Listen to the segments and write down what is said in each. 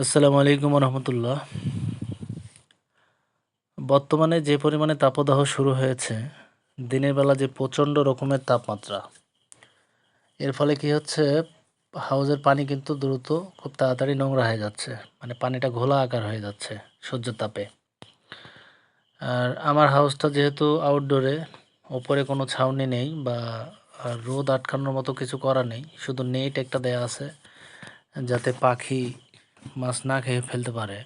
আসসালামু আলাইকুম রহমতুল্লাহ বর্তমানে যে পরিমাণে তাপদাহ শুরু হয়েছে, দিনের বেলা যে প্রচণ্ড রকমের তাপমাত্রা, এর ফলে কি হচ্ছে, হাউজের পানি কিন্তু দ্রুত খুব তাড়াতাড়ি নোংরা হয়ে যাচ্ছে মানে পানিটা ঘোলা আকার হয়ে যাচ্ছে সূর্য তাপে। আর আমার হাউসটা যেহেতু আউটডোরে ওপরে কোনো ছাউনি নেই বা রোদ আটকানোর মতো কিছু করা নেই, শুধু নেট একটা দেয়া আছে, যাতে পাখি মাছ না খেয়ে ফেলতে পারে।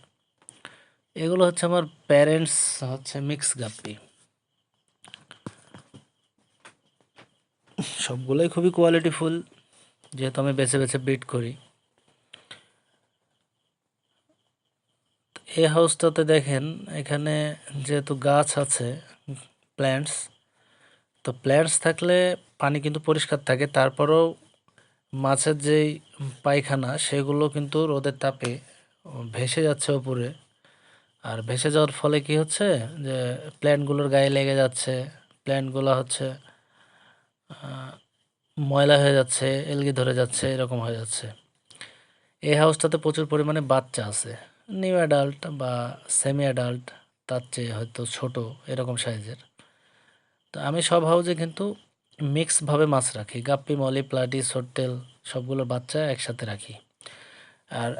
এগুলো হচ্ছে আমার প্যারেন্টস হচ্ছে মিক্স গাপ্পি। সবগুলোই খুবই কোয়ালিটিফুল যেহেতু আমি বেছে বেছে ব্রিড করি। এই হাউসটাতে দেখেন, এখানে যেহেতু গাছ আছে প্ল্যান্টস তো প্ল্যান্টস থাকলে পানি কিন্তু পরিষ্কার থাকে, তারপরেও মাছের যেই পায়খানা, সেগুলো কিন্তু রোদের তাপে ভেসে যাচ্ছে ওপরে। আর ভেসে যাওয়ার ফলে কি হচ্ছে যে প্ল্যান্টগুলোর গায়ে লেগে যাচ্ছে প্ল্যান্টগুলো হচ্ছে ময়লা হয়ে যাচ্ছে এলগি ধরে যাচ্ছে, এরকম হয়ে যাচ্ছে। এই হাউসটাতে প্রচুর পরিমাণে বাচ্চা আছে। নিউ অ্যাডাল্ট বা সেমি অ্যাডাল্ট তার চেয়ে হয়তো ছোট, এরকম সাইজের তো আমি সব হাউজে কিন্তু মিক্সভাবে মাছ রাখি। গাপ্পি, মলি প্লাটি সোট্টেল সবগুলোর বাচ্চা একসাথে রাখি। আর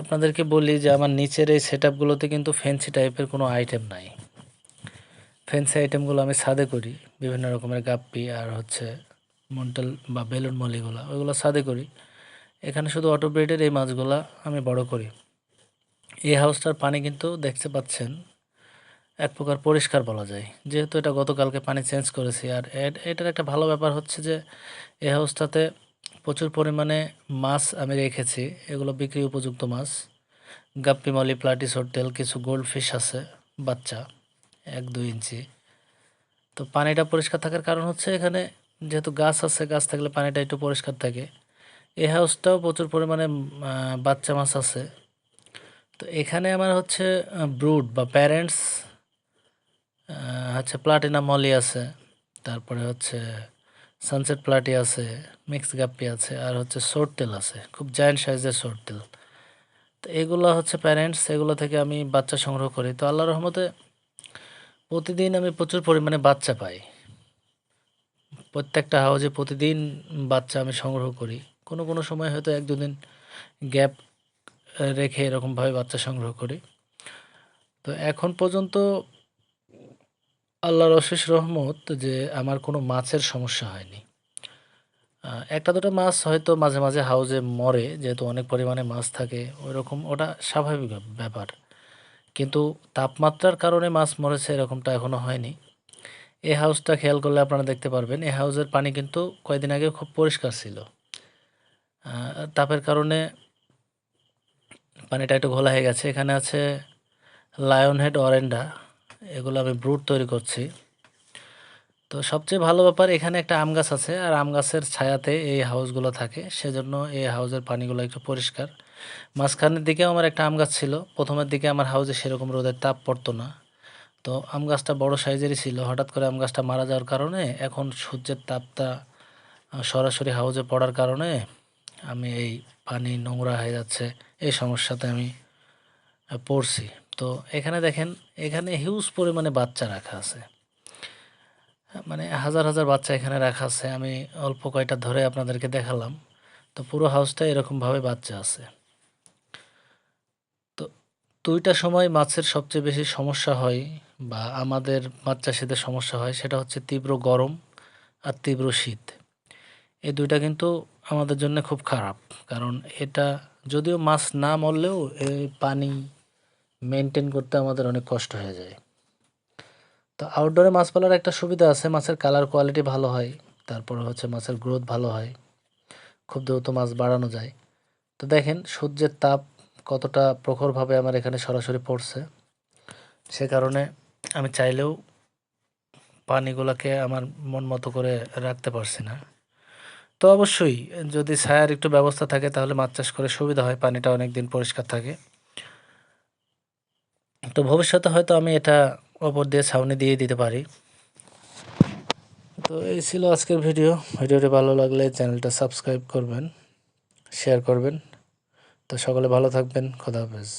আপনাদেরকে বলি যে আমার নিচের এই সেট আপগুলোতে কিন্তু ফ্যান্সি টাইপের কোনো আইটেম নাই। ফ্যান্সি আইটেমগুলো আমি সাদে করি, বিভিন্ন রকমের গাপ্পি আর হচ্ছে মন্টাল বা বেলুন মলিগুলো, ওইগুলো সাদে করি। এখানে শুধু অটো ব্রেডের এই মাছগুলো আমি বড় করি। এই হাউসটার পানি কিন্তু দেখতে পাচ্ছেন এক প্রকার পরিষ্কার বলা যায়। যেহেতু এটা গতকালকে পানি চেঞ্জ করেছি, আর এটার একটা ভালো ব্যাপার হচ্ছে যে, এ হাউসটাতে প্রচুর পরিমাণে মাছ আমি রেখেছি, এগুলো বিক্রি উপযুক্ত মাছ। গাপ্পি, মলি, প্লাটিস, হোটেল, কিছু গোল্ড ফিশ আছে, বাচ্চা, এক, দুই ইঞ্চি। তো পানিটা পরিষ্কার থাকার কারণ হচ্ছে এখানে যেহেতু গাছ আছে, গাছ থাকলে পানিটা একটু পরিষ্কার থাকে। এই হাউসটাও প্রচুর পরিমাণে বাচ্চা মাছ আছে। তো এখানে আমার হচ্ছে ব্রুড বা প্যারেন্টস হচ্ছে প্লাটিনা মলি আছে, তারপরে হচ্ছে সানসেট প্লাটি আছে মিক্স গাপ্পি আছে, আর হচ্ছে শোর্ট তেল আছে, খুব জায়েন্ট সাইজের শোর্ট তেল তো এগুলো হচ্ছে প্যারেন্টস এগুলো থেকে আমি বাচ্চা সংগ্রহ করি। তো আল্লাহ রহমতে প্রতিদিন আমি প্রচুর পরিমাণে বাচ্চা পাই। প্রত্যেকটা হাউজে প্রতিদিন বাচ্চা আমি সংগ্রহ করি। কোনো কোনো সময় হয়তো এক দুদিন গ্যাপ রেখে এরকমভাবে বাচ্চা সংগ্রহ করি। তো এখন পর্যন্ত আল্লাহর অশেষ রহমত যে আমার কোনো মাছের সমস্যা হয়নি। একটা দুটো মাছ হয়তো মাঝে মাঝে হাউজে মরে, যেহেতু অনেক পরিমাণে মাছ থাকে ওই রকম ওটা স্বাভাবিক ব্যাপার। কিন্তু তাপমাত্রার কারণে মাছ মরেছে এরকমটা এখনও হয়নি। এই হাউসটা খেয়াল করলে আপনারা দেখতে পারবেন এই হাউজের পানি কিন্তু কয়েকদিন আগে খুব পরিষ্কার ছিল। তাপের কারণে পানিটা একটু ঘোলা হয়ে গেছে। এখানে আছে লায়ন হেড অরেন্ডা এগুলো আমি ব্রুট তৈরি করছি। তো সবচেয়ে ভালো ব্যাপার, এখানে একটা আম গাছ আছে, আর আম গাছের ছায়াতে এই হাউসগুলো থাকে, সেজন্য এই হাউসের পানিগুলো একটু পরিষ্কার। মাঝখানের দিকে আমার একটা আম গাছ ছিল, প্রথমের দিকে আমার হাউসে সেরকম রোদের তাপ পড়তো না। তো আম গাছটা বড় সাইজেরই ছিল, হঠাৎ করে আম গাছটা মারা যাওয়ার কারণে এখন সূর্যের তাপটা সরাসরি হাউজে পড়ার কারণে আমি এই পানি নোংরা হয়ে যাচ্ছে, এই সমস্যাতে আমি পড়ছি। তো এখানে দেখেন, এখানে হিউজ পরিমাণে বাচ্চা রাখা আছে। মানে হাজার হাজার বাচ্চা এখানে রাখা আছে। আমি অল্প কয়টা ধরে আপনাদেরকে দেখালাম। তো পুরো হাউসটা এরকমভাবে বাচ্চা আছে। তো দুইটা সময় মাছের সবচেয়ে বেশি সমস্যা হয় বা আমাদের মাছ চাষিদের সমস্যা হয়, সেটা হচ্ছে তীব্র গরম আর তীব্র শীত। এই দুইটা কিন্তু আমাদের জন্য খুব খারাপ। কারণ এটা যদিও মাছ না মরলেও এই পানি মেনটেন করতে আমাদের অনেক কষ্ট হয়ে যায়। তো আউটডোরে মাছ পালার একটা সুবিধা আছে, মাছের কালার কোয়ালিটি ভালো হয়, তারপর হচ্ছে মাছের গ্রোথ ভালো হয়, খুব দ্রুত মাছ বাড়ানো যায়। তো দেখেন, সূর্যের তাপ কতটা প্রখরভাবে আমার এখানে সরাসরি পড়ছে, সে কারণে আমি চাইলেও পানিগুলোকে আমার মন মতো করে রাখতে পারছি না। তো অবশ্যই যদি ছায়ার একটু ব্যবস্থা থাকে, তাহলে মাছ চাষ করে সুবিধা হয়, পানিটা অনেক দিন পরিষ্কার থাকে। তো ভবিষ্যতে হয়তো আমি এটা ওপর দিয়ে ছাউনি দিয়ে দিতে পারি। তো এই ছিল আজকের ভিডিও। ভিডিওটি ভালো লাগলে চ্যানেলটা সাবস্ক্রাইব করবেন, শেয়ার করবেন। তো সকলে ভালো থাকবেন। খোদা হাফেজ।